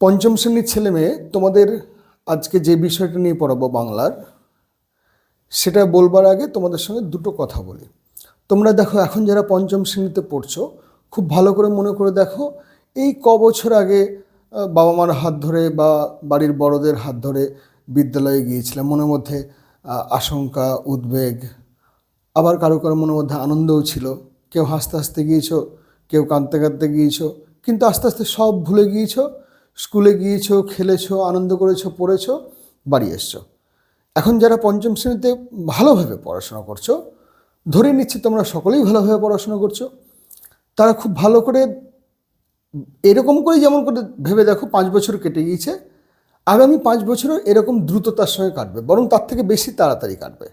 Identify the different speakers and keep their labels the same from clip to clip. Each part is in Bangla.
Speaker 1: পঞ্চম শ্রেণির ছেলে মেয়ে, তোমাদের আজকে যে বিষয়টা নিয়ে পড়াবো বাংলার, সেটা বলবার আগে তোমাদের সঙ্গে দুটো কথা বলি। তোমরা দেখো, এখন যারা পঞ্চম শ্রেণীতে পড়ছো, খুব ভালো করে মনে করে দেখো, এই ক বছর আগে বাবা মার হাত ধরে বা বাড়ির বড়দের হাত ধরে বিদ্যালয়ে গিয়েছিলাম। মনের মধ্যে আশঙ্কা, উদ্বেগ, আবার কারও কারও মনের মধ্যে আনন্দও ছিল। কেউ হাসতে হাসতে গিয়েছো, কেউ কাঁদতে কাঁদতে গিয়েছো, কিন্তু আস্তে আস্তে সব ভুলে গিয়েছো। স্কুলে গিয়েছো, খেলেছো, আনন্দ করেছ, পড়েছো, বাড়ি এসছো। এখন যারা পঞ্চম শ্রেণীতে ভালোভাবে পড়াশোনা করছ, ধরে নিচ্ছি তোমরা সকলেই ভালোভাবে পড়াশোনা করছ, তারা খুব ভালো করে এরকম করে যেমন করে ভেবে দেখো পাঁচ বছর কেটে গিয়েছে, আগামী পাঁচ বছরও এরকম দ্রুততার সঙ্গে কাটবে, বরং তার থেকে বেশি তাড়াতাড়ি কাটবে।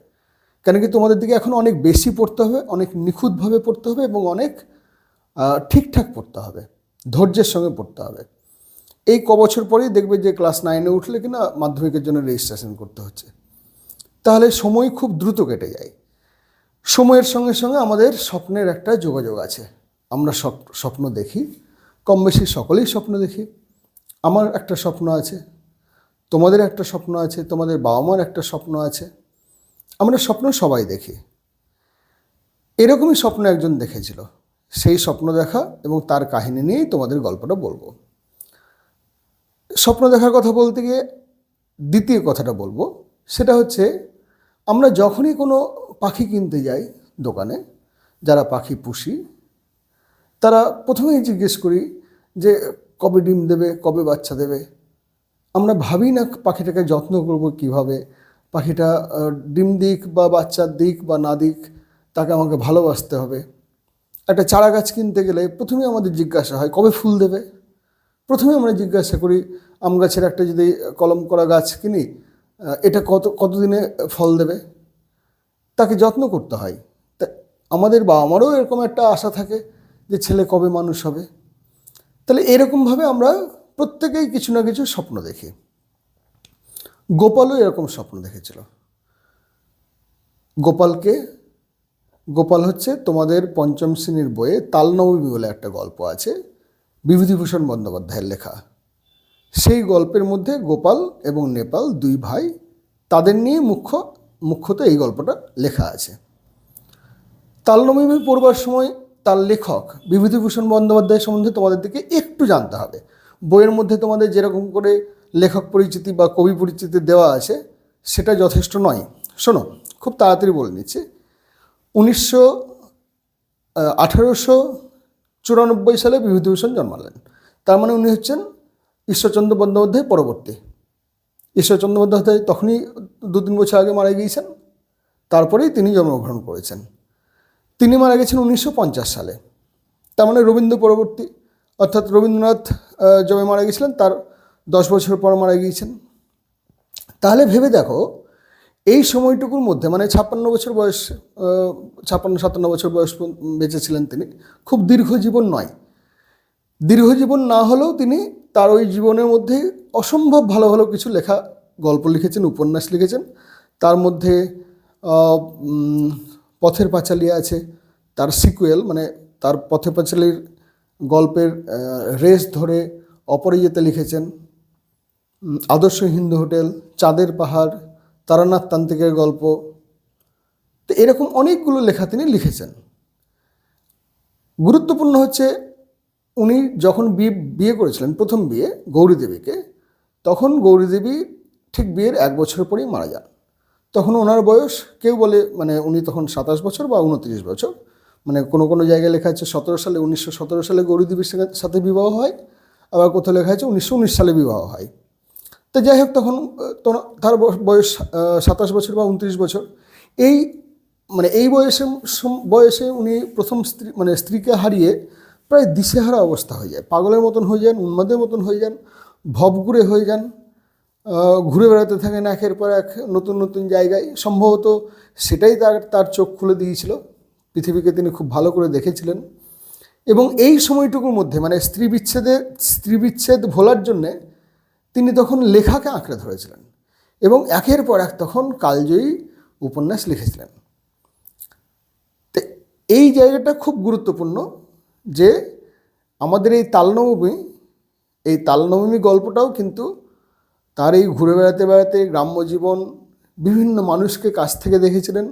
Speaker 1: কেন কি তোমাদের দিকে এখন অনেক বেশি পড়তে হবে, অনেক নিখুঁতভাবে পড়তে হবে এবং অনেক ঠিকঠাক পড়তে হবে, ধৈর্যের সঙ্গে পড়তে হবে। এই ক বছর পরেই দেখবে যে ক্লাস নাইনে উঠলে কিনা মাধ্যমিকের জন্য রেজিস্ট্রেশন করতে হচ্ছে। তাহলে সময় খুব দ্রুত কেটে যায়। সময়ের সঙ্গে সঙ্গে আমাদের স্বপ্নের একটা যোগাযোগ আছে। আমরা স্বপ্ন দেখি। কম বেশি সকলেই স্বপ্ন দেখি। আমার একটা স্বপ্ন আছে, তোমাদের একটা স্বপ্ন আছে, তোমাদের বাবা মার একটা স্বপ্ন আছে। আমরা স্বপ্ন সবাই দেখি। এরকমই স্বপ্ন একজন দেখেছিল। সেই স্বপ্ন দেখা এবং তার কাহিনী নিয়েই তোমাদের গল্পটা বলব। স্বপ্ন দেখার কথা বলতে গিয়ে দ্বিতীয় কথাটা বলব। সেটা হচ্ছে, আমরা যখনই কোনো পাখি কিনতে যাই দোকানে, যারা পাখি পুষি, তারা প্রথমেই জিজ্ঞেস করি যে, কবে ডিম দেবে? কবে বাচ্চা দেবে? আমরা ভাবি না পাখিটাকে যত্ন করব কীভাবে। পাখিটা ডিম দিক বা বাচ্চার দিক বা না দিক, তাকে আমাকে ভালোবাসতে হবে। একটা চারা গাছ কিনতে গেলে প্রথমে আমাদের জিজ্ঞাসা হয়, কবে ফুল দেবে? প্রথমে আমরা জিজ্ঞাসা করি, আম গাছের একটা যদি কলম করা গাছ কিনি এটা কত, কতদিনে ফল দেবে? তাকে যত্ন করতে হয়। তা আমাদের বাবা মারও এরকম একটা আশা থাকে যে ছেলে কবে মানুষ হবে। তাহলে এরকমভাবে আমরা প্রত্যেকেই কিছু না কিছু স্বপ্ন দেখি। গোপালও এরকম স্বপ্ন দেখেছিল। গোপালকে, গোপাল হচ্ছে তোমাদের পঞ্চম শ্রেণির বইয়ে তালনবমী বলে একটা গল্প আছে। বিভূতিভূষণ বন্দ্যোপাধ্যায়ের লেখা। সেই গল্পের মধ্যে গোপাল এবং নেপাল দুই ভাই তাদের নিয়ে মুখ্য, মুখ্যত এই গল্পটা লেখা আছে। তালনবমী পড়বার সময় তার লেখক বিভূতিভূষণ বন্দ্যোপাধ্যায় সম্বন্ধে তোমাদের দিকে একটু জানতে হবে। বইয়ের মধ্যে তোমাদের যেরকম করে লেখক পরিচিতি বা কবি পরিচিতি দেওয়া আছে, সেটা যথেষ্ট নয়। শোনো, খুব তাড়াতাড়ি বলে নিচ্ছি। উনিশশো আঠারোশো চুরানব্বই সালে বিভূতিভূষণ জন্মালেন তার মানে উনি হচ্ছেন ঈশ্বরচন্দ্র বন্দ্যোপাধ্যায় পরবর্তী। ঈশ্বরচন্দ্র বন্দ্যোপাধ্যায় তখনই দু তিন বছর আগে মারা গিয়েছেন, তারপরেই তিনি জন্মগ্রহণ করেছেন। তিনি মারা গেছেন উনিশশো পঞ্চাশ সালে। তার মানে রবীন্দ্র পরবর্তী, অর্থাৎ রবীন্দ্রনাথ যবে মারা গেছিলেন, তার দশ বছর পর মারা গিয়েছেন। তাহলে ভেবে দেখো এই সময়টুকুর মধ্যে মানে ছাপ্পান্ন বছর বয়স ছাপ্পান্ন, সাতান্ন বছর বয়স বেঁচে ছিলেন তিনি, খুব দীর্ঘ জীবন নয়। দীর্ঘ জীবন না হলেও তিনি তার ওই জীবনের মধ্যে অসম্ভব ভালো ভালো কিছু লেখা, গল্প লিখেছেন, উপন্যাস লিখেছেন। তার মধ্যে পথের পাঁচালী আছে, তার সিকুয়েল মানে তার পথের পাঁচালীর গল্পের রেস ধরে অপরাজিতা লিখেছেন। আদর্শ হিন্দু হোটেল, চাঁদের পাহাড় তারানাথ তান্ত্রিকের গল্প। তো এরকম অনেকগুলো লেখা তিনি লিখেছেন। গুরুত্বপূর্ণ হচ্ছে উনি যখন বিয়ে বিয়ে করেছিলেন, প্রথম বিয়ে গৌরী দেবীকে তখন গৌরী দেবী ঠিক বিয়ের এক বছর পরেই মারা যান। তখন ওনার বয়স, কেউ বলে মানে উনি তখন সাতাশ বছর বা উনত্রিশ বছর। মানে কোনো কোনো জায়গায় লেখা আছে সতেরো সালে উনিশশো সতেরো সালে গৌরী দেবীর সাথে বিবাহ হয়, আবার কোথাও লেখা আছে উনিশশো উনিশ সালে বিবাহ হয়। তো যাই হোক, তখন তার বয়স- সাতাশ বছর বা উনত্রিশ বছর। এই মানে এই বয়সে বয়সে উনি প্রথম স্ত্রী মানে স্ত্রীকে হারিয়ে প্রায় দিশেহারা অবস্থা হয়ে যায়। পাগলের মতন হয়ে যান, উন্মাদের মতন হয়ে যান, ভবঘুরে হয়ে যান ঘুরে বেড়াতে থাকেন একের পর এক নতুন নতুন জায়গায়। সম্ভবত সেটাই তার তার চোখ খুলে দিয়েছিল। পৃথিবীকে তিনি খুব ভালো করে দেখেছিলেন। এবং এই সময়টুকুর মধ্যে মানে স্ত্রী বিচ্ছেদে স্ত্রী বিচ্ছেদ ভোলার জন্যে তিনি তখন লেখাকে আঁকড়ে ধরেছিলেন এবং একের পর এক তখন কালজয়ী উপন্যাস লিখেছিলেন। তো এই জায়গাটা খুব গুরুত্বপূর্ণ যে আমাদের এই তালনবমী এই তালনবমী গল্পটাও কিন্তু তার এই ঘুরে বেড়াতে বেড়াতে গ্রাম্য জীবন, বিভিন্ন মানুষকে কাছ থেকে দেখেছিলেন,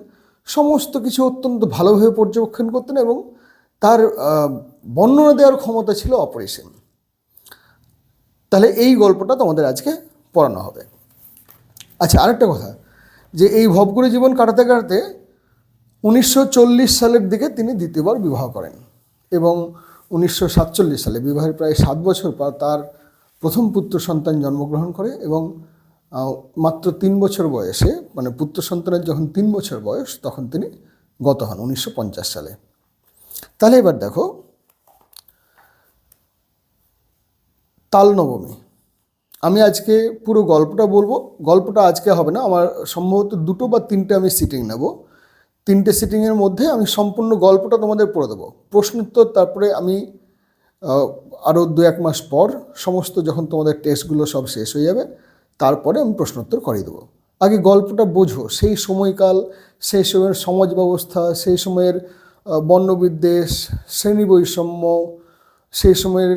Speaker 1: সমস্ত কিছু অত্যন্ত ভালোভাবে পর্যবেক্ষণ করতেন এবং তার বর্ণনা দেওয়ার ক্ষমতা ছিল অপরিসীম। তাহলে এই গল্পটা তোমাদের আজকে পড়ানো হবে। আচ্ছা আরেকটা কথা, যে এই ভবগুড়ি জীবন কাটাতে কাটাতে উনিশশো চল্লিশ সালের দিকে তিনি দ্বিতীয়বার বিবাহ করেন এবং উনিশশো সাতচল্লিশ সালে বিবাহের প্রায় সাত বছর পর তার প্রথম পুত্র সন্তান জন্মগ্রহণ করে এবং মাত্র তিন বছর বয়সে মানে পুত্র সন্তানের যখন তিন বছর বয়স, তখন তিনি গত হন উনিশশো পঞ্চাশ সালে। তাহলে এবার দেখো তাল নবমী আমি আজকে পুরো গল্পটা বলব। গল্পটা আজকে হবে না, আমার সম্ভবত দুটো বা তিনটে আমি সিটিং নেব। তিনটে সিটিংয়ের মধ্যে আমি সম্পূর্ণ গল্পটা তোমাদের পড়ে দেবো। প্রশ্নোত্তর তারপরে আমি আরও দু এক মাস পর সমস্ত যখন তোমাদের টেস্টগুলো সব শেষ হয়ে যাবে, তারপরে আমি প্রশ্নোত্তর করিয়ে দেবো। আগে গল্পটা বোঝো, সেই সময়কাল, সেই সময়ের সমাজ ব্যবস্থা, সেই সময়ের বর্ণবিদ্বেষ, শ্রেণি বৈষম্য সেই সময়ের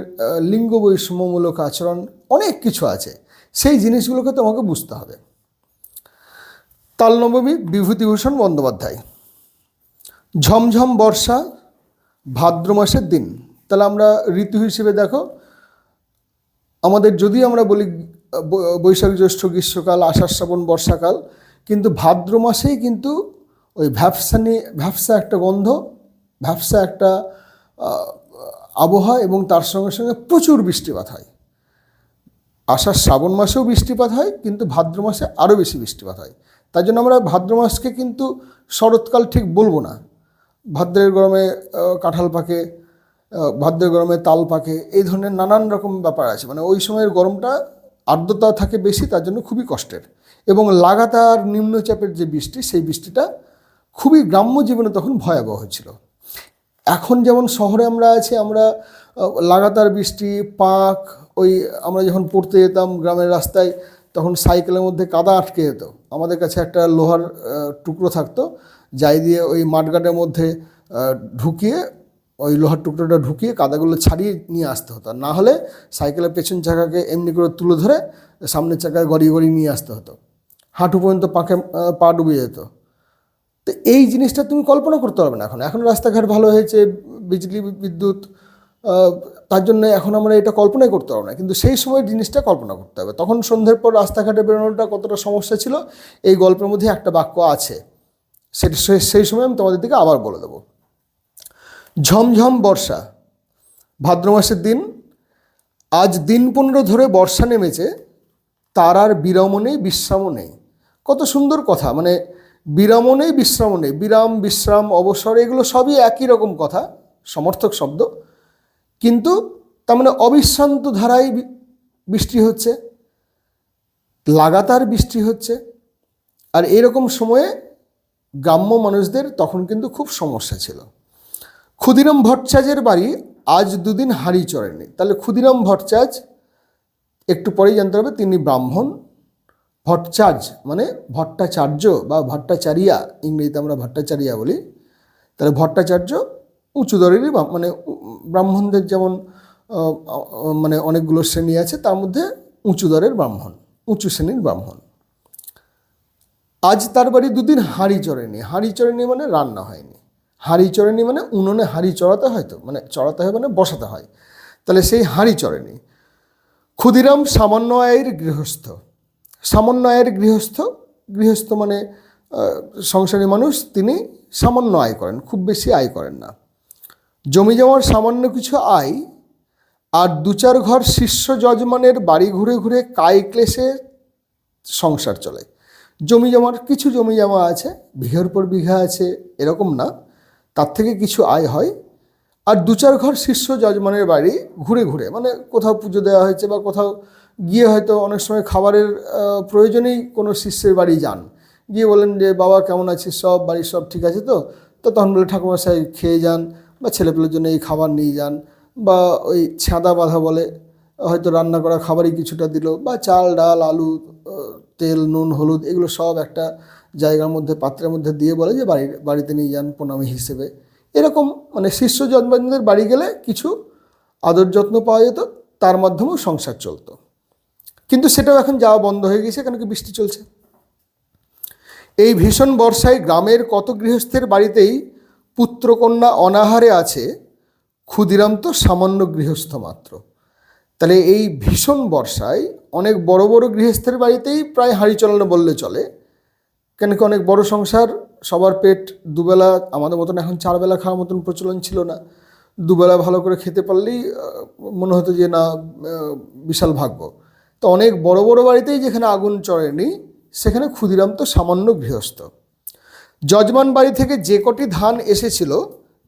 Speaker 1: লিঙ্গ বৈষম্যমূলক আচরণ অনেক কিছু আছে। সেই জিনিসগুলোকে তোমাকে বুঝতে হবে। তালনবমী বিভূতিভূষণ বন্দ্যোপাধ্যায়। ঝমঝম বর্ষা, ভাদ্র মাসের দিন। তাহলে আমরা ঋতু হিসেবে দেখো, আমাদের যদি আমরা বলি বৈশাখ, জ্যৈষ্ঠ, গ্রীষ্মকাল, আষাঢ়, শ্রাবণ, বর্ষাকাল, কিন্তু ভাদ্র মাসেই কিন্তু ওই ভ্যাপসা নিয়ে ভ্যাপসা একটা গন্ধ ভ্যাপসা একটা আবহাওয়া এবং তার সঙ্গে সঙ্গে প্রচুর বৃষ্টিপাত হয়। আষাঢ় শ্রাবণ মাসেও বৃষ্টিপাত হয়, কিন্তু ভাদ্র মাসে আরও বেশি বৃষ্টিপাত হয়। তার জন্য আমরা ভাদ্র মাসকে কিন্তু শরৎকাল ঠিক বলব না। ভাদ্রের গরমে কাঁঠাল পাকে ভাদ্রের গরমে তাল পাকে, এই ধরনের নানান রকম ব্যাপার আছে। মানে ওই সময়ের গরমটা আর্দ্রতা থাকে বেশি, তার জন্য খুবই কষ্টের। এবং লাগাতার নিম্নচাপের যে বৃষ্টি, সেই বৃষ্টিটা খুবই গ্রাম্য জীবনে তখন ভয়াবহ ছিল এখন যেমন শহরে আমরা আছি আমরা লাগাতার বৃষ্টি পাক ওই আমরা যখন পড়তে যেতাম গ্রামের রাস্তায় তখন সাইকেলের মধ্যে কাদা আটকে যেত। আমাদের কাছে একটা লোহার টুকরো থাকতো যাই দিয়ে ওই মাঠঘাটের মধ্যে ঢুকিয়ে ওই লোহার টুকরোটা ঢুকিয়ে কাদাগুলো ছাড়িয়ে নিয়ে আসতে হতো। না হলে সাইকেলের পেছন চাকাকে এমনি করে তুলে ধরে সামনের চাকায় গড়িয়ে গড়িয়ে নিয়ে আসতে হতো। হাঁটু পর্যন্ত আহ, পা ডুবে যেত। তো এই জিনিসটা তুমি কল্পনা করতে পারবে না এখন। এখন রাস্তাঘাট ভালো হয়েছে, বিজলি বিদ্যুৎ তার জন্য এখন আমরা এটা কল্পনাই করতে পারব না। কিন্তু সেই সময় জিনিসটা কল্পনা করতে হবে। তখন সন্ধ্যের পর রাস্তাঘাটে বেরোনোটা কতটা সমস্যা ছিল, এই গল্পের মধ্যে একটা বাক্য আছে। সেটা সেই সময় আমি তোমাদের দিকে আবার বলে দেবো। ঝমঝম বর্ষা, ভাদ্র মাসের দিন, আজ দিন পনেরো ধরে বর্ষা নেমেছে তার আর বিরামও নেই, বিশ্রামও নেই। কত সুন্দর কথা মানে বিশ্রামও নেই বিরাম, বিশ্রাম, অবসর, এগুলো সবই একই রকম কথা, সমর্থক শব্দ। কিন্তু তার মানে অবিশ্রান্ত ধারায় বৃষ্টি হচ্ছে, লাগাতার বৃষ্টি হচ্ছে, আর এরকম সময়ে গ্রাম্য মানুষদের তখন কিন্তু খুব সমস্যা ছিল। ক্ষুদিরাম ভট্টাচার্যের বাড়ি আজ দুদিন হাঁড়ি চড়েনি তাহলে ক্ষুদিরাম ভট্টাচার্য একটু পরেই জানতে হবে তিনি ব্রাহ্মণ। ভট্টাচার্য মানে ভট্টাচার্য বা ভট্টাচারিয়া, ইংরেজিতে আমরা ভট্টাচারিয়া বলি, তাহলে ভট্টাচার্য উঁচু দরেরই মানে ব্রাহ্মণদের যেমন মানে অনেকগুলো শ্রেণি আছে, তার মধ্যে উঁচু দরের ব্রাহ্মণ, উঁচু শ্রেণির ব্রাহ্মণ। আজ তার বাড়ি দুদিন হাঁড়ি চড়েনি হাঁড়ি চড়েনি মানে রান্না হয়নি। হাঁড়ি চড়েনি মানে উনুনে হাঁড়ি চড়াতে হয় তো মানে চড়াতে হয় মানে বসাতে হয়। তাহলে সেই হাঁড়ি চড়েনি ক্ষুদিরাম সামান্য আয়ের গৃহস্থ। সামান্য আয়ের গৃহস্থ গৃহস্থ মানে সংসারী মানুষ, তিনি সামান্য আয় করেন, খুব বেশি আয় করেন না। জমি জমার সামান্য কিছু আয়, আর দু চার ঘর শিষ্য যজমানের বাড়ি ঘুরে ঘুরে কায় ক্লেশে সংসার চলে। জমি জমার কিছু জমি জমা আছে, বিঘার পর বিঘা আছে, এরকম না, তার থেকে কিছু আয় হয়। আর দু চার ঘর শিষ্য যজমানের বাড়ি ঘুরে ঘুরে মানে কোথাও পুজো দেওয়া হয়েছে বা কোথাও গিয়ে হয়তো অনেক সময় খাবারের প্রয়োজনেই কোনো শিষ্যের বাড়ি যান। গিয়ে বলেন যে, বাবা, কেমন আছিস সব? বাড়ির সব ঠিক আছে তো? তো তখন বলে, ঠাকুরমশাই, খেয়ে যান বা ছেলেপেলের জন্য এই খাবার নিয়ে যান। বা ওই ছাদা বাঁধা বলে, হয়তো রান্না করা খাবারই কিছুটা দিল বা চাল, ডাল, আলু তেল, নুন, হলুদ, এগুলো সব একটা জায়গার মধ্যে, পাত্রের মধ্যে দিয়ে বলে যে, বাড়ির, বাড়িতে নিয়ে যান প্রণামী হিসেবে। এরকম মানে শিষ্য জন্মদের বাড়ি গেলে কিছু আদর যত্ন পাওয়া যেত, তার মাধ্যমেও সংসার চলতো। কিন্তু সেটাও এখন যাওয়া বন্ধ হয়ে গেছে, কেন কি বৃষ্টি চলছে? এই ভীষণ বর্ষায় গ্রামের কত গৃহস্থের বাড়িতেই পুত্রকন্যা অনাহারে আছে, ক্ষুদিরাম তো সামান্য গৃহস্থ মাত্র। তাহলে এই ভীষণ বর্ষায় অনেক বড় বড় গৃহস্থের বাড়িতেই প্রায় হাঁড়ি চলানো বললে চলে। কেন কি অনেক বড় সংসার, সবার পেট দুবেলা, আমাদের মতন এখন চারবেলা খাওয়ার মতন প্রচলন ছিল না। দুবেলা ভালো করে খেতে পারলেই মনে হতো যে না বিশাল ভাগ্য। তো অনেক বড় বড় বাড়িতেই যেখানে আগুন চড়েনি, সেখানে ক্ষুদিরাম তো সামান্য গৃহস্থ। যজমান বাড়ি থেকে যে কটি ধান এসেছিল,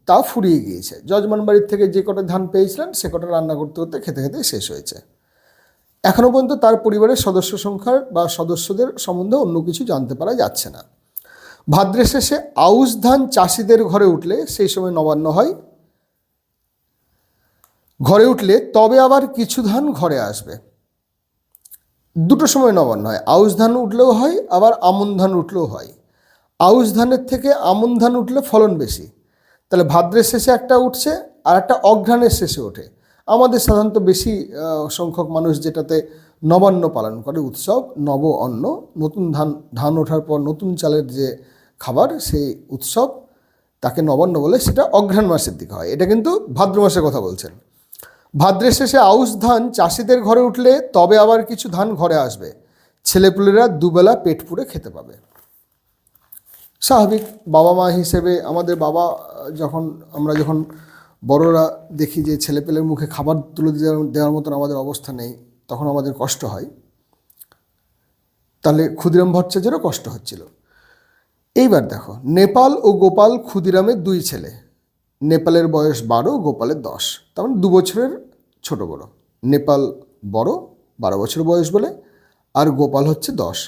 Speaker 1: তা ফুরিয়ে গিয়েছে। যজমান বাড়ির থেকে যে কটা ধান পেয়েছিলেন, সে কটা রান্না করতে করতে খেতে খেতে শেষ হয়েছে। এখনও পর্যন্ত তার পরিবারের সদস্য সংখ্যার বা সদস্যদের সম্বন্ধে অন্য কিছু জানতে পারা যাচ্ছে না। ভাদ্রের শেষে আউশ ধান চাষিদের ঘরে উঠলে সেই সময় নবান্ন হয়। ঘরে উঠলে তবে আবার কিছু ধান ঘরে আসবে। দুটো সময় নবান্ন হয়। আউশ ধান উঠলেও হয়, আবার আমন ধান উঠলেও হয়। আউশ ধানের থেকে আমন ধান উঠলে ফলন বেশি। তাহলে ভাদ্রের শেষে একটা উঠছে, আর একটা অঘ্রাণের শেষে ওঠে। আমাদের সাধারণত বেশি সংখ্যক মানুষ যেটাতে নবান্ন পালন করে, উৎসব, নব অন্ন, নতুন ধান ধান ওঠার পর নতুন চালের যে খাবার, সেই উৎসব, তাকে নবান্ন বলে সেটা অঘ্রাণ মাসের দিকে হয়। এটা কিন্তু ভাদ্র মাসের কথা বলছেন। ভাদ্রের শেষে আউশ ধান চাষিদের ঘরে উঠলে তবে আবার কিছু ধান ঘরে আসবে। ছেলেপুলেরা দুবেলা পেট পুড়ে খেতে পাবে। স্বাভাবিক বাবা মা হিসেবে আমাদের বাবা, যখন আমরা যখন বড়রা দেখি যে ছেলেপেলের মুখে খাবার তুলে দেওয়ার মতন আমাদের অবস্থা নেই, তখন আমাদের কষ্ট হয়। তাহলে ক্ষুদিরাম ভট্টাচার্যেরও কষ্ট হচ্ছিল। এইবার দেখো, নেপাল ও গোপাল ক্ষুদিরামের দুই ছেলে। নেপালের বয়স বারো, গোপালের দশ। তার মানে দু বছরের ছোট বড়। নেপাল বড়, বারো বছর বয়স বলে, আর গোপাল হচ্ছে দশ।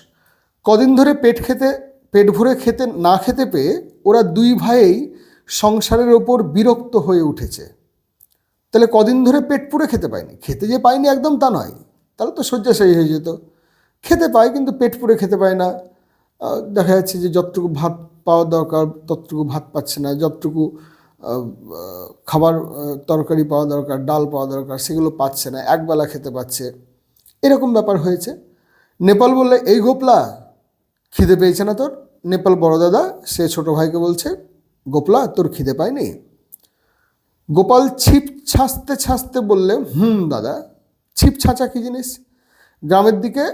Speaker 1: কদিন ধরে পেট খেতে, পেট ভরে খেতে, না খেতে পেয়ে ওরা দুই ভাইয়েই সংসারের ওপর বিরক্ত হয়ে উঠেছে। তাহলে কদিন ধরে পেট পুড়ে খেতে পায়নি? খেতে যে পায়নি একদম তা নয়। তাহলে তো শয্যাশায়ী হয়ে যেত। খেতে পায় কিন্তু পেট পুড়ে খেতে পায় না। দেখা যাচ্ছে যে যতটুকু ভাত পাওয়ার দরকার ততটুকু ভাত পাচ্ছে না, যতটুকু খাবার তরকারি পাওয়া দরকার, ডাল পাওয়া দরকার, সেগুলো পাচ্ছে না একবেলা খেতে পাচ্ছে। এরকম ব্যাপার হয়েছে। নেপাল বললে, এই গোপলা, খিদে পেয়েছে না তোর? নেপাল বড় দাদা, সে ছোট ভাইকে বলছে, গোপলা, তোর খিদে পায়নি? গোপাল ছিপ ছাঁচতে ছাঁচতে বললে, হুম, দাদা, ছিপ ছাঁচা কী জিনিস? গ্রামের দিকে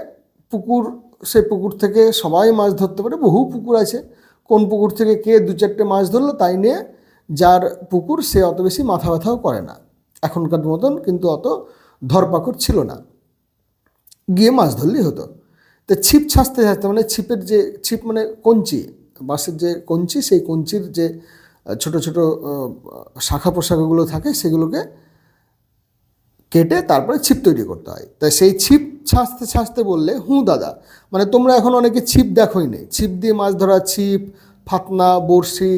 Speaker 1: পুকুর, সে পুকুর থেকে সবাই মাছ ধরতে পারে, বহু পুকুর আছে। কোন পুকুর থেকে কে দু চারটে মাছ ধরলো, তাই নিয়ে যার পুকুর সে অত বেশি মাথা ব্যথাও করে না। এখনকার মতন কিন্তু অত ধরপাকড় ছিল না। গিয়ে মাছ ধরলেই হতো। তো ছিপ ছাঁচতে ছাঁচতে মানে ছিপের যে ছিপ মানে কঞ্চি, বাঁশের যে কঞ্চি, সেই কঞ্চির যে ছোট ছোট শাখা পোশাকগুলো থাকে, সেগুলোকে কেটে তারপরে ছিপ তৈরি করতে হয়। তাই সেই ছিপ ছাঁচতে ছাঁচতে বললে, হুঁ, দাদা মানে তোমরা এখন অনেকে ছিপ দেখোই নেই ছিপ দিয়ে মাছ ধরা, ছিপ, ফাতনা, বড়শি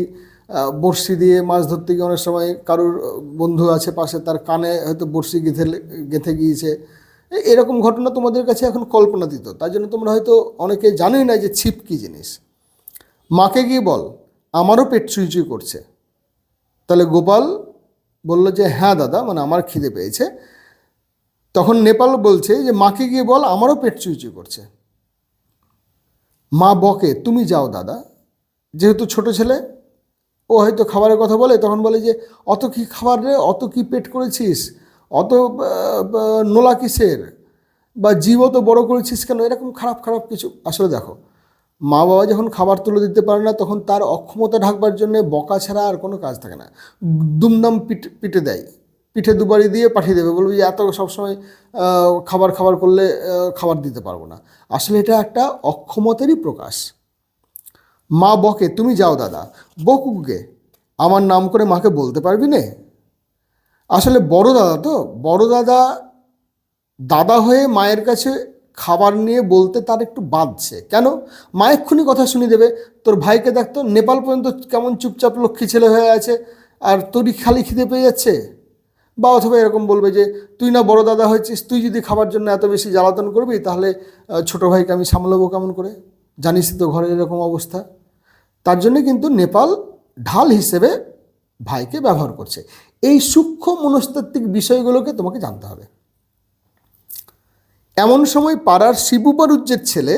Speaker 1: বড়শি দিয়ে মাছ ধরতে গিয়ে অনেক সময় কারুর বন্ধু আছে পাশে, তার কানে হয়তো বড়শি গেঁথে গেঁথে গিয়েছে। এরকম ঘটনা তোমাদের কাছে এখন কল্পনা কল্পনাতীত? তার জন্য তোমরা হয়তো অনেকে জানোই না যে ছিপ কী জিনিস। মাকে গিয়ে বল, আমারও পেট চুই চুই করছে। তাহলে গোপাল বলল যে হ্যাঁ দাদা মানে আমার খিদে পেয়েছে। তখন নেপাল বলছে যে, মাকে গিয়ে বল, আমারও পেট চুইচুই করছে। মা বকে, তুমি যাও দাদা, যেহেতু ছোট ছেলে ও হয়তো খাবারের কথা বলে, তখন বলে যে, অত কি খাবার রে, অত কি পেট করেছিস? অত নোলা কিসের? বা জীব তো বড় করেছিস কেন? এরকম খারাপ খারাপ কিছু। আসলে দেখো, মা বাবা যখন খাবার তুলে দিতে পারে না, তখন তার অক্ষমতা ঢাকবার জন্য বকা ছাড়া আর কোনো কাজ থাকে না। দুমদাম পিট, পিটে দেয়। পিঠে দুবারি দিয়ে পাঠিয়ে দেবে। বলবে যে, এত সবসময় খাবার খাবার করলে খাবার দিতে পারব না। আসলে এটা একটা অক্ষমতারই প্রকাশ। মা বকে, তুমি যাও দাদা, বকুকে, আমার নাম করে মাকে বলতে পারবি নে? আসলে বড় দাদা তো, বড় দাদা দাদা হয়ে মায়ের কাছে খাবার নিয়ে বলতে তার একটু বাঁধছে। কেন? মা এক্ষুনি কথা শুনে দেবে। তোর ভাইকে দেখতো নেপাল পর্যন্ত কেমন চুপচাপ লক্ষ্মী ছেলে হয়ে আছে, আর তোরই খালি খিদে পেয়ে যাচ্ছে। বা অথবা এরকম বলবে যে, তুই না বড় দাদা হয়েছিস, তুই যদি খাবার জন্য এত বেশি জ্বালাতন করবি, তাহলে ছোট ভাইকে আমি সামলাবো কেমন করে? জানিস তো ঘরের এরকম অবস্থা। তার জন্য কিন্তু নেপাল ঢাল হিসেবে ভাইকে ব্যবহার করছে। এই সূক্ষ্ম মনস্তাত্ত্বিক বিষয়গুলোকে তোমাকে জানতে হবে। এমন সময় পাড়ার শিবু বারুজ্যের ছেলে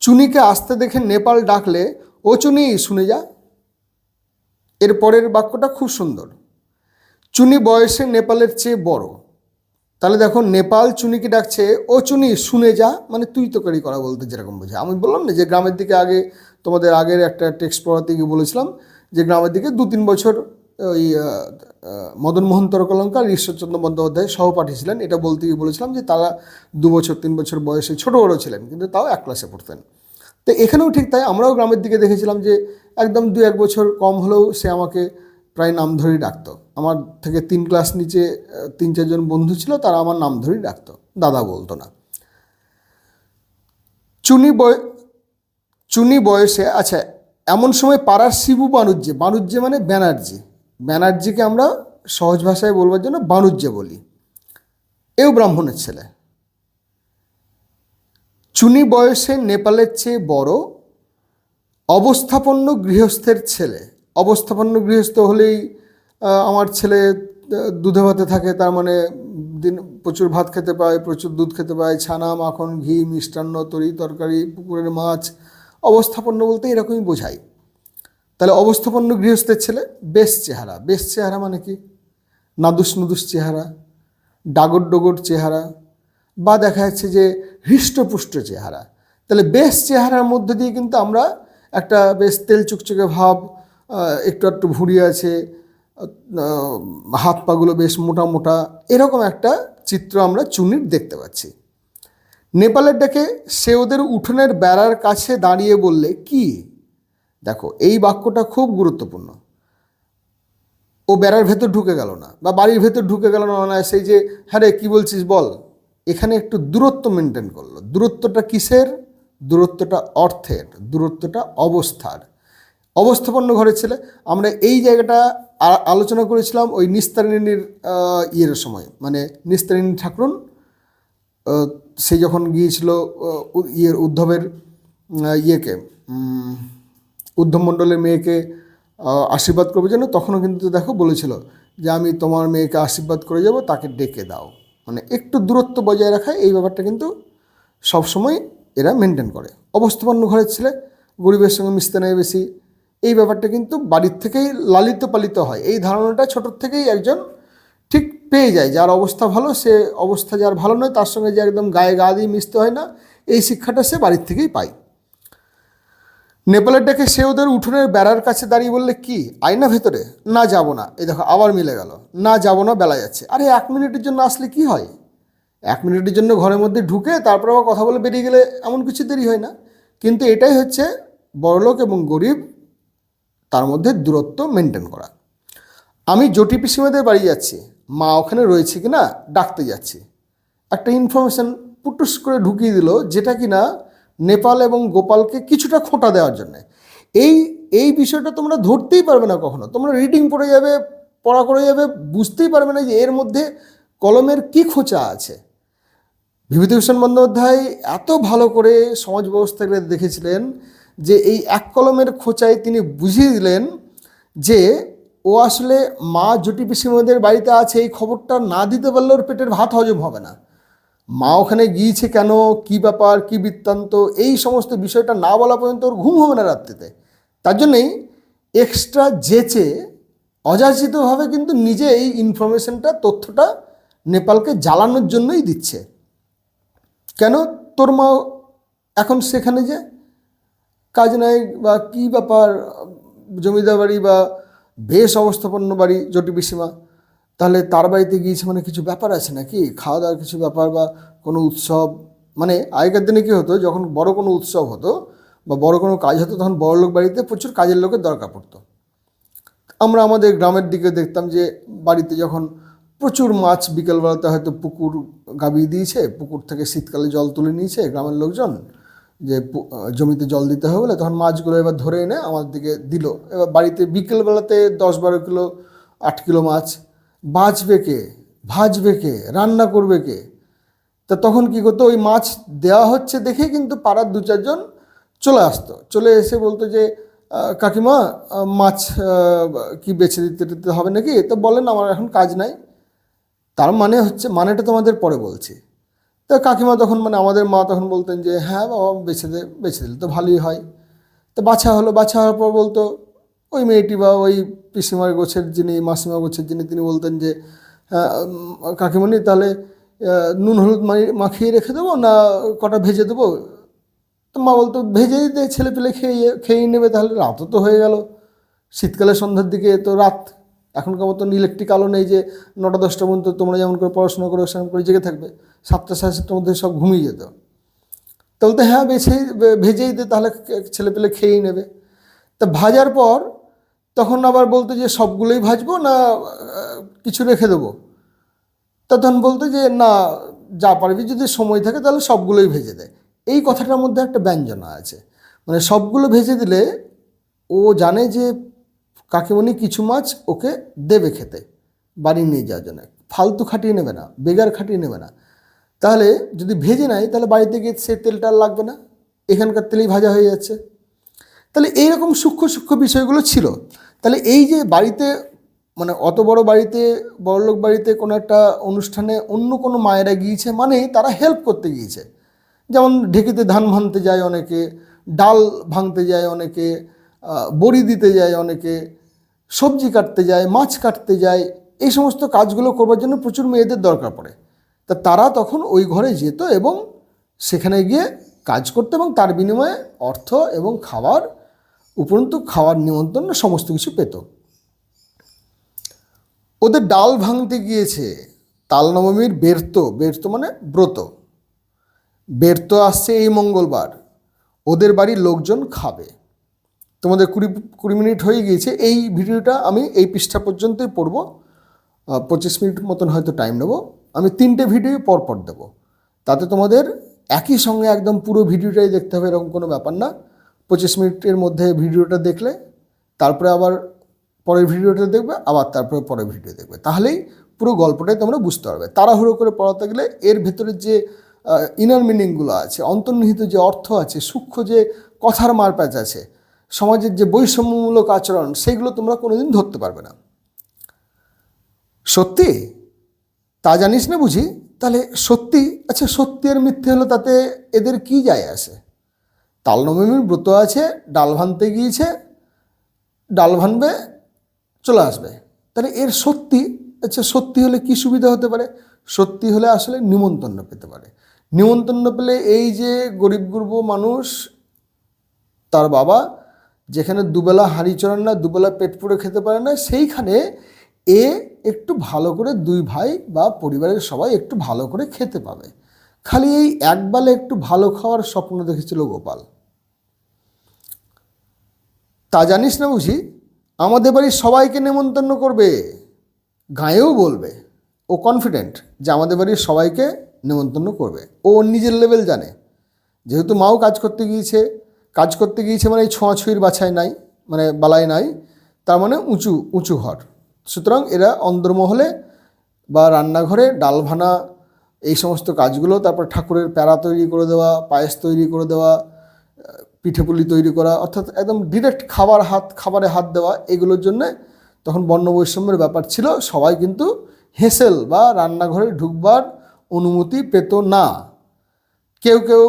Speaker 1: চুনিকে আসতে দেখে নেপাল ডাকলে, ও চুনি, শুনে যা। এর পরের বাক্যটা খুব সুন্দর। চুনি বয়সে নেপালের চেয়ে বড়। তাহলে দেখো নেপাল চুনিকে ডাকছে ও চুনি শুনে যা। মানে তুই তোকারি করা বলতে যেরকম বোঝে। আমি বললাম না যে গ্রামের দিকে আগে তোমাদের আগের একটা টেক্সট পড়াতে গিয়ে বলেছিলাম যে গ্রামের দিকে দু তিন বছর ওই আহ, আহ, মদন মোহন তরকলঙ্কার ঈশ্বরচন্দ্র বন্দ্যোপাধ্যায় সহপাঠী ছিলেন। এটা বলতে গিয়ে বলেছিলাম যে তারা দু বছর তিন বছর বয়সে ছোট বড় ছিলেন কিন্তু তাও এক ক্লাসে পড়তেন। তো এখানেও ঠিক তাই আমরাও গ্রামের দিকে দেখেছিলাম যে একদম দু এক বছর কম হলেও সে আমাকে প্রায় নাম ধরেই ডাকতো। আমার থেকে তিন ক্লাস নিচে তিন চারজন বন্ধু ছিল, তারা আমার নাম ধরেই ডাকতো। দাদা বলতো না। চুনি বয়, চুনি বয়সে আচ্ছা এমন সময় পাড়ার শিবু বাণুজ্যে বাণুজ্যে মানে ব্যানার্জি। ব্যানার্জিকে আমরা সহজ ভাষায় বলবার জন্য বাণুজ্যে বলি। এও ব্রাহ্মণের ছেলে। চুনি বয়সে নেপালের চেয়ে বড়, অবস্থাপন্ন গৃহস্থের ছেলে। অবস্থাপন্ন গৃহস্থ হলেই আমার ছেলে দুধে ভাতে থাকে, তার মানে দিন প্রচুর ভাত খেতে পায়, প্রচুর দুধ খেতে পায়, ছানা, মাখন, ঘি, মিষ্টান্ন, তরি, তরকারি, পুকুরের মাছ, অবস্থাপন্ন বলতে এরকমই বোঝায়। তাহলে অবস্থাপন্ন গৃহস্থের ছেলে বেশ চেহারা। বেশ চেহারা মানে কি? নাদুস নুদুস চেহারা, ডাগর ডগর চেহারা, বা দেখা যাচ্ছে যে হৃষ্টপুষ্ট চেহারা। তাহলে বেশ চেহারার মধ্যে দিয়ে কিন্তু আমরা একটা বেশ তেল চুকচুকে ভাব একটু একটু ভুঁড়ি আছে হাত পাগুলো বেশ মোটা মোটা, এরকম একটা চিত্র আমরা চুনির দেখতে পাচ্ছি। নেপালের ডেকে সে ওদের উঠোনের বেড়ার কাছে দাঁড়িয়ে বললে, কি? দেখো, এই বাক্যটা খুব গুরুত্বপূর্ণ। ও বেড়ার ভেতর ঢুকে গেল না বা বাড়ির ভেতর ঢুকে গেল না না সেই যে হ্যাঁ রে, কী বলছিস বল? এখানে একটু দূরত্ব মেনটেন করল। দূরত্বটা কিসের? দূরত্বটা অর্থের, দূরত্বটা অবস্থার। অবস্থাপন্ন ঘরের ছেলে। আমরা এই জায়গাটা আলোচনা করেছিলাম ওই নিস্তারিণীর ইয়ের সময়। মানে নিস্তারিণী ঠাকুরন সে যখন গিয়েছিল ইয়ের উদ্ধবের ইয়েকে উদ্ধব মণ্ডলের মেয়েকে আশীর্বাদ করবে জন্য, তখনও কিন্তু দেখো বলেছিল যে আমি তোমার মেয়েকে আশীর্বাদ করে যাব, তাকে ডেকে দাও। মানে একটু দূরত্ব বজায় রাখা এই ব্যাপারটা কিন্তু সবসময় এরা মেনটেন করে। অবস্থাপন্ন ঘরের ছেলে, গরিবের সঙ্গে মিশতে নেয় বেশি এই ব্যাপারটা কিন্তু বাড়ির থেকেই লালিত পালিত হয়। এই ধারণাটা ছোটোর থেকেই একজন ঠিক পেয়ে যায়। যার অবস্থা ভালো, সে অবস্থা যার ভালো নয়, তার সঙ্গে যে একদম গায়ে গা দিয়ে মিশতে হয় না, এই শিক্ষাটা সে বাড়ির থেকেই পায়। নেপালের ডেকে সে ওদের উঠোনের বেড়ার কাছে দাঁড়িয়ে বললে, কি, আয়না ভেতরে? না যাব না। এই দেখো, আবার মিলে গেল। না যাব না বেলা যাচ্ছে। আরে, এক মিনিটের জন্য আসলে কি হয়? এক মিনিটের জন্য ঘরের মধ্যে ঢুকে তারপর আবার কথা বলে বেরিয়ে গেলে এমন কিছু দেরি হয় না। কিন্তু এটাই হচ্ছে বড়লোক এবং গরিব তার মধ্যে দূরত্ব মেনটেন করা। আমি জটি পিসিমাদের বাড়ি যাচ্ছি। মা ওখানে রয়েছে কি না ডাকতে যাচ্ছি। একটা ইনফরমেশান পুটুস করে ঢুকিয়ে দিল যেটা কি না নেপাল এবং গোপালকে কিছুটা খোঁটা দেওয়ার জন্য। এই এই বিষয়টা তোমরা ধরতেই পারবে না কখনো। তোমরা রিডিং পড়ে যাবে, পড়া করে যাবে, বুঝতেই পারবে না যে এর মধ্যে কলমের কি খোঁচা আছে। বিভূতিভূষণ বন্দ্যোপাধ্যায় এত ভালো করে সমাজ ব্যবস্থাকে দেখেছিলেন। যে এই এক কলমের খোঁচায় তিনি বুঝিয়ে দিলেন যে ও আসলে মা জটি পিসিমাদের বাড়িতে আছে, এই খবরটা না দিতে পারলে ওর পেটের ভাত হজম হবে না। মা ওখানে গিয়েছে কেন, কি ব্যাপার, কি বৃত্তান্ত, এই সমস্ত বিষয়টা না বলা পর্যন্ত ওর ঘুম হবে না রাত্রিতে। তার জন্যেই এক্সট্রা জেচে অযাচিতভাবে কিন্তু নিজে এই ইনফরমেশনটা তথ্যটা নেপালকে জ্বালানোর জন্যই দিচ্ছে। কেন তোর মা এখন সেখানে যে কাজ নাই বা কী ব্যাপার, জমিদার বাড়ি বা বেশ অবস্থাপন্ন বাড়ি জটি পিসিমা, তাহলে তার বাড়িতে গিয়েছে মানে কিছু ব্যাপার আছে নাকি? খাওয়া দাওয়ার কিছু ব্যাপার বা কোনো উৎসব? মানে আগেকার দিনে কী হতো, যখন বড় কোনো উৎসব হতো বা বড় কোনো কাজ হতো, তখন বড় লোক বাড়িতে প্রচুর কাজের লোকের দরকার পড়তো। আমরা আমাদের গ্রামের দিকে দেখতাম যে বাড়িতে যখন প্রচুর মাছ বিকেলবেলাতে হয়তো পুকুর গাবিয়ে দিয়েছে, পুকুর থেকে শীতকালে জল তুলে নিয়েছে গ্রামের লোকজন যে জমিতে জল দিতে হবে বলে তখন মাছগুলো এবার ধরে এনে আমাদের দিকে দিল। এবার বাড়িতে বিকেলবেলাতে দশ বারো কিলো, আট কিলো মাছ। বাঁচবে কে? ভাজবে কে? রান্না করবে কে? তা তখন কি করতো, ওই মাছ দেওয়া হচ্ছে দেখে কিন্তু পাড়ার দু চারজন চলে আসতো। চলে এসে বলতো যে কাকিমা মাছ কি বেছে দিতে দিতে হবে নাকি? তো বলেন আমার এখন কাজ নাই। তার মানে হচ্ছে, মানেটা তোমাদের পরে বলছি। তা কাকিমা তখন মানে আমাদের মা তখন বলতেন যে হ্যাঁ বাবা বেছে দে বেছে দিলে তো ভালোই হয়। তো বাছা হলো বাছা হওয়ার পর বলতো ওই মেয়েটি বা ওই পিসিমার গোছের যিনি মাসিমা গোছের যিনি তিনি বলতেন যে হ্যাঁ, কাকিমণি তাহলে নুন হলুদ মাখিয়ে রেখে দেবো না কটা ভেজে দেবো? তো মা বলতো ভেজেই দে ছেলে পেলে খেয়ে খেয়েই নেবে তাহলে রাতও তো হয়ে গেল। শীতকালে সন্ধ্যার দিকে তো রাত এখনকার মতন ইলেকট্রিক আলো নেই যে নটা দশটা পর্যন্ত তোমরা যেমন করে পড়াশোনা করে, সেরকম করে জেগে থাকবে। সাতটা সাড়ে সাতটার মধ্যে সব ঘুমিয়ে যেত। তো বলতে হ্যাঁ বেছেই ভেজেই দে, তাহলে ছেলে পেলে খেয়েই নেবে। তা ভাজার পর তখন আবার বলতো যে সবগুলোই ভাজবো না কিছু রেখে দেবো। তখন বলতো যে না, যা পারবি যদি সময় থাকে তাহলে সবগুলোই ভেজে দেয় এই কথাটার মধ্যে একটা ব্যঞ্জনা আছে। মানে সবগুলো ভেজে দিলে ও জানে যে কাকিমণি কিছু মাছ ওকে দেবে খেতে, বাড়ি নিয়ে যাওয়ার জন্য। ফালতু খাটিয়ে নেবে না, বেগার খাটিয়ে নেবে না। তাহলে যদি ভেজে নেয়, তাহলে বাড়িতে গিয়ে সে তেলটা আর লাগবে না, এখানকার তেলেই ভাজা হয়ে যাচ্ছে। তাহলে এইরকম সূক্ষ্ম সূক্ষ্ম বিষয়গুলো ছিল। তাহলে এই যে বাড়িতে মানে অত বড় বাড়িতে, বড়লোক বাড়িতে কোনো একটা অনুষ্ঠানে অন্য কোনো মায়েরা গিয়েছে মানে তারা হেল্প করতে গিয়েছে। যেমন ঢেকিতে ধান ভাঙতে যায় অনেকে, ডাল ভাঙতে যায় অনেকে বড়ি দিতে যায় অনেকে সবজি কাটতে যায়, মাছ কাটতে যায়, এই সমস্ত কাজগুলো করবার জন্য প্রচুর মেয়েদের দরকার পড়ে। তা তারা তখন ওই ঘরে যেত এবং সেখানে গিয়ে কাজ করতো এবং তার বিনিময়ে অর্থ এবং খাবার উপরন্তু খাওয়ার নিমন্ত্রণ সমস্ত কিছু পেত। ওদের ডাল ভাঙতে গিয়েছে, তালনবমীর বেরত বেরত মানে ব্রত। বেরত আসছে এই মঙ্গলবার, ওদের বাড়ির লোকজন খাবে। তোমাদের কুড়ি কুড়ি মিনিট হয়ে গিয়েছে। এই ভিডিওটা আমি এই পৃষ্ঠা পর্যন্তই পড়ব। পঁচিশ মিনিট মতন হয়তো টাইম নেব। আমি তিনটে ভিডিও পর পর দেবো। তাতে তোমাদের একই সঙ্গে একদম পুরো ভিডিওটাই দেখতে হবে, এরকম কোনো ব্যাপার না। পঁচিশ মিনিটের মধ্যে ভিডিওটা দেখলে, তারপরে আবার পরের ভিডিওটা দেখবে, আবার তারপরে পরের ভিডিও দেখবে। তাহলেই পুরো গল্পটাই তোমরা বুঝতে পারবে। তাড়াহুড়ো করে পড়াতে গেলে এর ভেতরে যে ইনার মিনিংগুলো আছে, অন্তর্নিহিত যে অর্থ আছে, সূক্ষ্ম যে কথার মারপ্যাচ আছে সমাজের যে বৈষম্যমূলক আচরণ সেগুলো তোমরা কোনোদিন ধরতে পারবে না। সত্যি? তা জানিস না বুঝি? তাহলে সত্যি আচ্ছা সত্যি আর মিথ্যে হলো তাতে এদের কি যায় আসে তালনবমীর ব্রত আছে, ডাল ভানতে গিয়েছে, ডাল ভানবে, চলে আসবে। তাহলে এর সত্যি আচ্ছা সত্যি হলে কি সুবিধা হতে পারে? সত্যি হলে আসলে নিমন্ত্রণ পেতে পারে। নিমন্ত্রণ পেলে এই যে গরিব গুরব মানুষ, তার বাবা যেখানে দুবেলা হাঁড়ি চড়েন না, দুবেলা পেট পুড়ে খেতে পারে না, সেইখানে এ একটু ভালো করে দুই ভাই বা পরিবারের সবাই একটু ভালো করে খেতে পাবে। খালি এই একবেলা একটু ভালো খাওয়ার স্বপ্ন দেখেছিল গোপাল। তা জানিস না বুঝি? আমাদের বাড়ির সবাইকে নেমন্তন্ন করবে। গাঁয়েও বলবে। ও কনফিডেন্ট যে আমাদের বাড়ির সবাইকে নেমন্তন্ন করবে। ও নিজের লেভেল জানে। যেহেতু মাও কাজ করতে গিয়েছে কাজ করতে গিয়েছে মানে এই ছোঁয়াছুঁয়ির বাছাই নাই মানে বালাই নাই, তার মানে উঁচু উঁচু ঘর সুতরাং এরা অন্দরমহলে বা রান্নাঘরে ডাল ভানা, এই সমস্ত কাজগুলো, তারপর ঠাকুরের প্যারা তৈরি করে দেওয়া, পায়েস তৈরি করে দেওয়া, পিঠেপুলি তৈরি করা, অর্থাৎ একদম ডিরেক্ট খাবার হাত, খাবারে হাত দেওয়া, এগুলোর জন্য তখন বর্ণ বৈষম্যের ব্যাপার ছিল। সবাই কিন্তু হেসেল বা রান্নাঘরে ঢুকবার অনুমতি পেত না। কেউ কেউ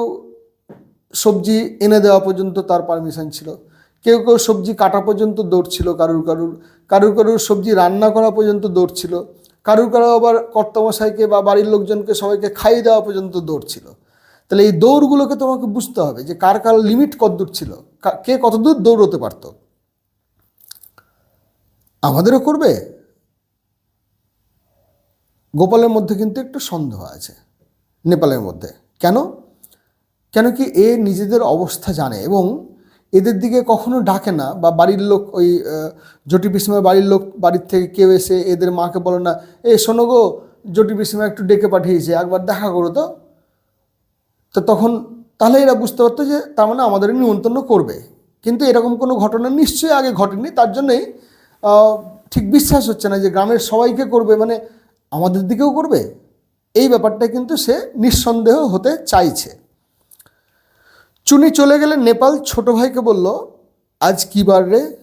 Speaker 1: সবজি এনে দেওয়া পর্যন্ত তার পারমিশন ছিল। কেউ কেউ সবজি কাটা পর্যন্ত দৌড় ছিল কারুর কারুর। কারুর কারুর সবজি রান্না করা পর্যন্ত দৌড় ছিল কারুর কারও আবার কর্তমশাইকে বা বাড়ির লোকজনকে সবাইকে খাইয়ে দেওয়া পর্যন্ত দৌড় ছিল তাহলে এই দৌড়গুলোকে তোমাকে বুঝতে হবে যে কার কার লিমিট কতদূর ছিল কে কতদূর দৌড়তে পারত। আমাদেরও করবে। গোপালের মধ্যে কিন্তু একটু সন্দেহ আছে, নেপালের মধ্যে। কেন? কেন কি এ নিজেদের অবস্থা জানে এবং এদের দিকে কখনো ডাকে না বা বাড়ির লোক ওই জটি পিসিমার বাড়ির লোক বাড়ির থেকে কেউ এসে এদের মাকে বলে না, এ, শোনো গো জটি পিসিমা একটু ডেকে পাঠিয়েছে, একবার দেখা করো তো। তো তখন তাহলে এরা বুঝতে পারতো যে তার মানে আমাদের নিমন্ত্রণ করবে। কিন্তু এরকম কোনো ঘটনা নিশ্চয়ই আগে ঘটেনি, তার জন্যই ঠিক বিশ্বাস হচ্ছে না যে গ্রামের সবাইকে করবে মানে আমাদের দিকেও করবে। এই ব্যাপারটা কিন্তু সে নিঃসন্দেহ হতে চাইছে। চুনি চলে গেলে নেপাল ছোট ভাইকে বলল, আজ কী বার রে?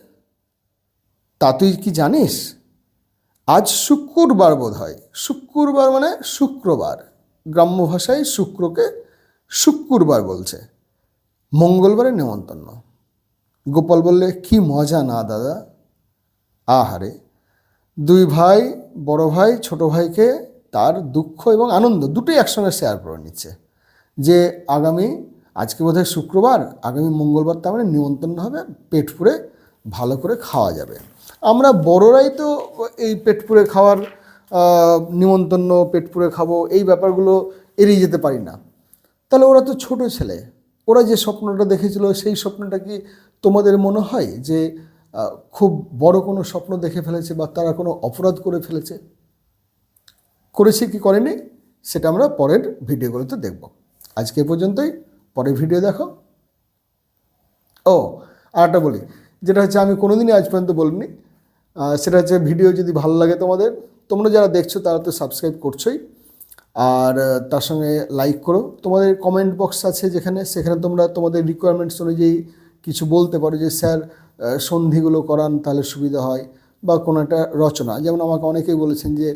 Speaker 1: তা তুই কি জানিস? আজ শুক্রবার বোধ হয় শুক্রবার মানে শুক্রবার। গ্রাম্য ভাষায় শুক্রকে শুক্রবার বলছে। মঙ্গলবারে নেমন্তন্ন। গোপাল বললে, কি মজা না দাদা। আহারে, দুই ভাই, বড় ভাই, ছোট ভাইকে তার দুঃখ এবং আনন্দ দুটোই একসঙ্গে শেয়ার করে নিচ্ছে। যে আগামী আজকে বোধহয় শুক্রবার, আগামী মঙ্গলবার তার মানে নিমন্ত্রণ হবে, পেট পুরে ভালো করে খাওয়া যাবে। আমরা বড়রাই তো এই পেট পুরে খাওয়ার নিমন্ত্রণ, পেট পুরে খাব, এই ব্যাপারগুলো এড়িয়ে যেতে পারি না। তাহলে ওরা তো ছোট ছেলে। ওরা যে স্বপ্নটা দেখেছিল, সেই স্বপ্নটা কি তোমাদের মনে হয় যে খুব বড় কোনো স্বপ্ন দেখে ফেলেছে বা তারা কোনো অপরাধ করে ফেলেছে? করেছে কি, করেনি? সেটা আমরা পরের ভিডিওগুলোতে দেখব। আজকে পর্যন্তই। পরের ভিডিও দেখো। ও আর একটা বলি, যেটা হচ্ছে আমি কোনোদিনই আজ পর্যন্ত বলিনি। সেটা হচ্ছে ভিডিও যদি ভালো লাগে তোমাদের, তোমরা যারা দেখছ তারা তো সাবস্ক্রাইব করছোই। আর তার সঙ্গে লাইক করো। তোমাদের কমেন্ট বক্স আছে যেখানে, সেখানে তোমরা তোমাদের রিকোয়ারমেন্টস অনুযায়ী কিছু বলতে পারো যে, স্যার সন্ধিগুলো করান তাহলে সুবিধা হয়। বা কোনো একটা রচনা, যেমন আমাকে অনেকেই বলেছেন যে,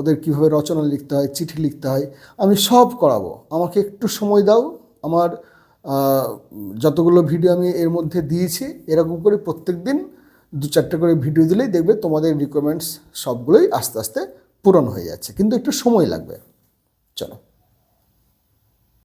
Speaker 1: ওদের কীভাবে রচনা লিখতে হয়, চিঠি লিখতে হয়? আমি সব করাবো। আমাকে একটু সময় দাও আমার যতগুলো ভিডিও আমি এর মধ্যে দিয়েছি, এরকম করে প্রত্যেক দিন দু চারটে করে ভিডিও দিলেই দেখবে তোমাদের রিকোয়ারমেন্টস সবগুলোই আস্তে আস্তে পূরণ হয়ে যাচ্ছে। কিন্তু একটু সময় লাগবে। চলো।